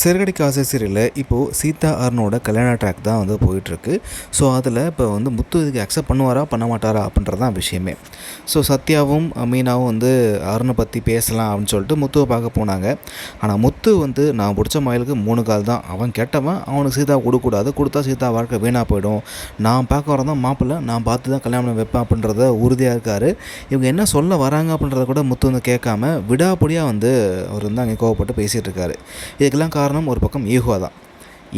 சிறுகடி காசு சீரியலில் இப்போது சீதா அருணோட கல்யாண ட்ராக் தான் வந்து போயிட்டுருக்கு. ஸோ அதில் இப்போ வந்து முத்து இதுக்கு அக்செப்ட் பண்ணுவாரா பண்ண மாட்டாரா அப்படின்றது தான் விஷயமே. ஸோ சத்யாவும் மீனாவும் வந்து அருணை பற்றி பேசலாம் அப்படின்னு சொல்லிட்டு முத்துவை பார்க்க போனாங்க. ஆனால் முத்து வந்து நான் பிடிச்ச மயிலுக்கு மூணு கால் தான். அவன் கெட்டவன் அவனுக்கு சீதா கொடுக்கூடாது கொடுத்தா சீதா வாழ்க்கை வீணாக போயிடும். நான் பார்க்க வரதான் மாப்பிள்ளை நான் பார்த்து தான் கல்யாணம் வைப்பேன் அப்படின்றத உறுதியாக இருக்கார். இவங்க என்ன சொல்ல வராங்க அப்படின்றத கூட முத்து வந்து கேட்காம விடாபடியாக வந்து அவர் வந்து அங்கே கோவப்பட்டு பேசிகிட்டு இருக்காரு. இதுக்கெல்லாம் காரணம் ஒரு பக்கம் ஈகோ தான்.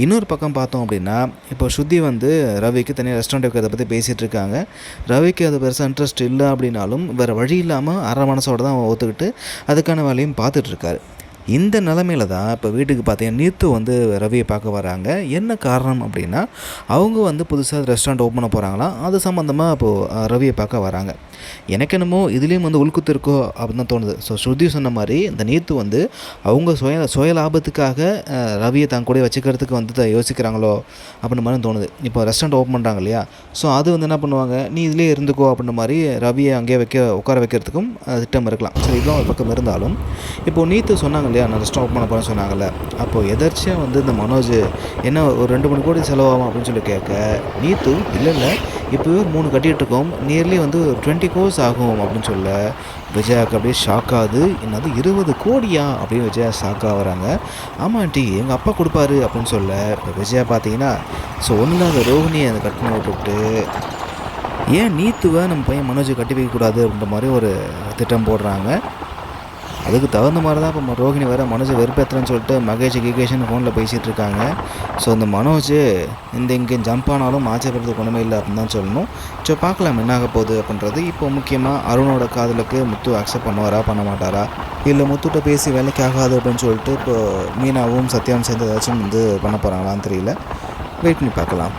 இன்னொரு பக்கம் பார்த்தோம் அப்படின்னா இப்போ ஸ்ருதி வந்து ரவிக்கு தனியாக ரெஸ்டாரண்ட் வைக்கிறத பற்றி பேசிகிட்டு இருக்காங்க. ரவிக்கு அது பெருசாக இன்ட்ரெஸ்ட் இல்லை அப்படின்னாலும் வேறு வழி இல்லாமல் அரை மனசோட தான் அவன் ஒத்துக்கிட்டு அதுக்கான வேலையும் பார்த்துட்ருக்காரு இந்த நிலமையில தான் இப்போ வீட்டுக்கு பார்த்தீங்கன்னா நீத்து வந்து ரவியை பார்க்க வராங்க. என்ன காரணம் அப்படின்னா அவங்க வந்து புதுசாக ரெஸ்டாரண்ட் ஓப்பன் பண்ண போகிறாங்களாம் அது சம்மந்தமாக இப்போது ரவியை பார்க்க வராங்க. எனக்கு என்னமோ இதுலேயும் வந்து உள்குத்து இருக்கோ அப்படின்னு தான் தோணுது. ஸோ ஸ்ருதி சொன்ன மாதிரி இந்த நீத்து வந்து அவங்க சுய சுய லாபத்துக்காக ரவியை தான் கூட வச்சுக்கிறதுக்கு வந்து தான் யோசிக்கிறாங்களோ அப்படின்ற மாதிரி தோணுது. இப்போ ரெஸ்டாரண்ட் ஓப்பன் பண்ணுறாங்க இல்லையா? ஸோ அது வந்து என்ன பண்ணுவாங்க? நீ இதிலே இருந்துக்கோ அப்படின்ற மாதிரி ரவியை அங்கேயே வைக்க உட்கார வைக்கிறதுக்கும் திட்டம் இருக்கலாம். ஸோ இதுவும் ஒரு பக்கம் இருந்தாலும் இப்போது நீத்து சொன்னாங்க இல்லையா நான் ஸ்டாப் பண்ண போகிறேன்னு சொன்னாங்கல்ல. அப்போது எதர்ச்சியாக வந்து இந்த மனோஜ் என்ன ஒரு ரெண்டு மூணு கோடி செலவாகும் அப்படின்னு சொல்லி கேட்க நீத்து இல்லை இல்லை. இப்போவே ஒரு மூணு கட்டிகிட்டு இருக்கோம். நியர்லி வந்து ஒரு டுவெண்ட்டி கோர்ஸ் ஆகும் அப்படின்னு சொல்ல விஜயாவுக்கு அப்படியே ஷாக் ஆகுது. என்னது இருபது கோடியா? அப்படின்னு விஜயா ஷாக் ஆகிறாங்க ஆமாம் ஆண்டி எங்கள் அப்பா கொடுப்பாரு அப்படின்னு சொல்ல இப்போ விஜயா பார்த்தீங்கன்னா ஸோ ஒன்று அந்த ரோஹிணியை அந்த கட் பண்ணி விட்டுவிட்டு ஏன் நீத்துவை நம்ம பையன் மனோஜை கட்டி வைக்கக்கூடாது? அப்படின்ற மாதிரி ஒரு திட்டம் போடுறாங்க. அதுக்கு தகுந்த மாதிரி தான் இப்போ ரோஹிணி வேறு மனோஜை வெறுப்பேற்றுறேன்னு சொல்லிட்டு மகேஷ் கிகேஷன் ஃபோனில் பேசிகிட்டு இருக்காங்க. ஸோ இந்த மனோஜ் இந்த இங்கே ஜம்ப் ஆனாலும் ஆச்சரியப்படுறதுக்கு ஒன்றுமே இல்லை அப்படின்னு தான் சொல்லணும். ஸோ பார்க்கலாம் என்ன போகுது அப்படின்றது. இப்போ முக்கியமாக அருணோட காதலுக்கு முத்து அக்செப்ட் பண்ணுவாரா பண்ண மாட்டாரா? இல்லை முத்துட்ட பேசி வேலைக்கு ஆகாது அப்படின்னு சொல்லிட்டு இப்போ மீனாவும் சத்யாவும் சேர்ந்து ஏதாச்சும் வந்து பண்ண போகிறாங்களான்னு தெரியல. வெயிட் பண்ணி பார்க்கலாம்.